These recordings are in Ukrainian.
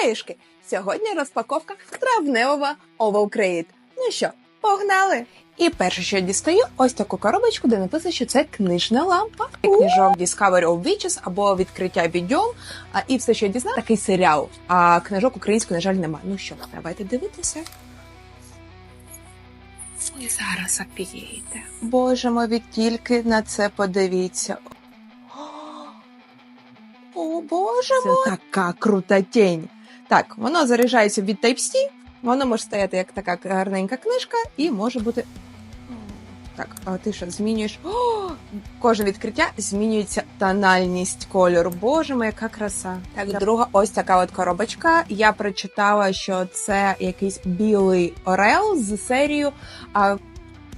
Хаюшки! Сьогодні розпаковка травневого Oval Ну що, погнали! І перше, що дістаю, ось таку коробочку, де написано, що це книжна лампа. Книжок Discovery of Witches або відкриття відьом. А і все, що я дізнала, такий серіал. А книжок української, на жаль, немає. Ну що, давайте дивитися. Ви зараз опієте. Боже мой, ви тільки на це подивіться. О, боже мой! Це така крута тінь. Так, воно заряджається від Type-C, воно може стояти як така гарненька книжка і може бути. Так, а ти що змінюєш? О, кожне відкриття змінюється тональність кольору. Боже моя, яка краса. Так, друга ось така от коробочка. Я прочитала, що це якийсь білий орел з серією а,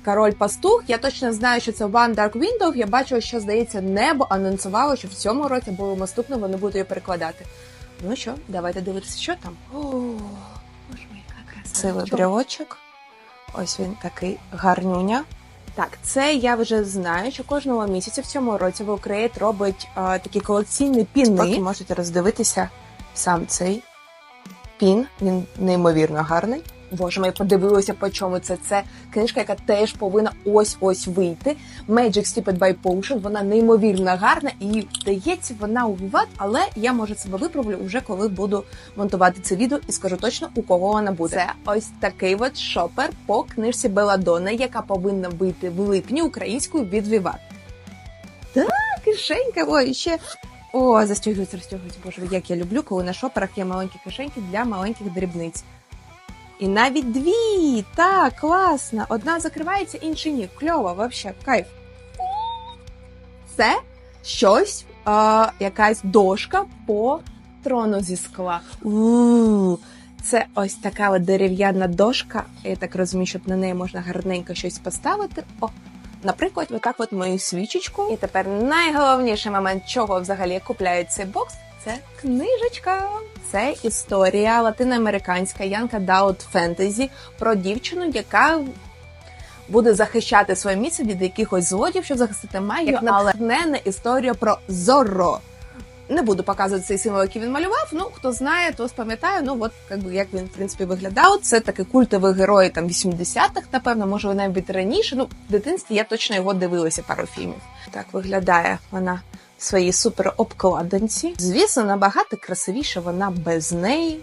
Король Пастух. Я точно знаю, що це One Dark Window. Я бачила, що здається, небо анонсувало, що в цьому році або в наступному вони будуть її перекладати. Ну що, давайте дивитися, що там. О, боже мій, краса. Силий брелочок. Ось він такий гарнюня. Так, це я вже знаю, що кожного місяця в цьому році Vocreate робить е, такі колекційні піни. Поки можете роздивитися сам цей пін. Він неймовірно гарний. Боже ми подивилися, по чому це. Це книжка, яка теж повинна ось ось вийти. Magic Stupid by Potion. Вона неймовірно гарна і здається, вона у Vivat, але я може себе виправлю вже коли буду монтувати це відео і скажу точно у кого вона буде. Це ось такий от шопер по книжці Беладона, яка повинна вийти в липні українською від Vivat. Так, кишенька, ой, ще. О, застягуються, розтягуються. Боже, як я люблю, коли на шоперах є маленькі кишеньки для маленьких дрібниць. І навіть дві. Так, класно. Одна закривається, інша ні. Кльово, вообще, кайф. Це щось, а, якась дошка по трону зі скла. У-у-! Це ось така от дерев'яна дошка. Я так розумію, щоб на неї можна гарненько щось поставити. О, наприклад, отак от мою свічечку. І тепер найголовніший момент, чого взагалі я купляю цей бокс, це книжечка. Це історія латиноамериканська Янка Даут Фентезі про дівчину, яка буде захищати своє місце від якихось злодів, щоб захистити магію, але не на історія про Зорро. Не буду показувати цей символ, який він малював. Ну хто знає, то спам'ятаю. Ну от якби як він в принципі виглядав. Це такий культовий герой там 80-х, напевно, може навіть раніше. Ну, в дитинстві я точно його дивилася пару фільмів. Так виглядає вона своїй суперобкладинці. Звісно, набагато красивіша вона без неї.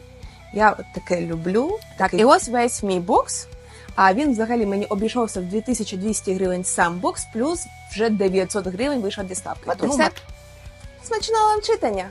Я таке люблю. Так, і ось весь мій бокс. А він взагалі мені обійшовся в 2200 гривень сам бокс, плюс вже 900 гривень вийшла діставка. Тому все. смачного вам читання!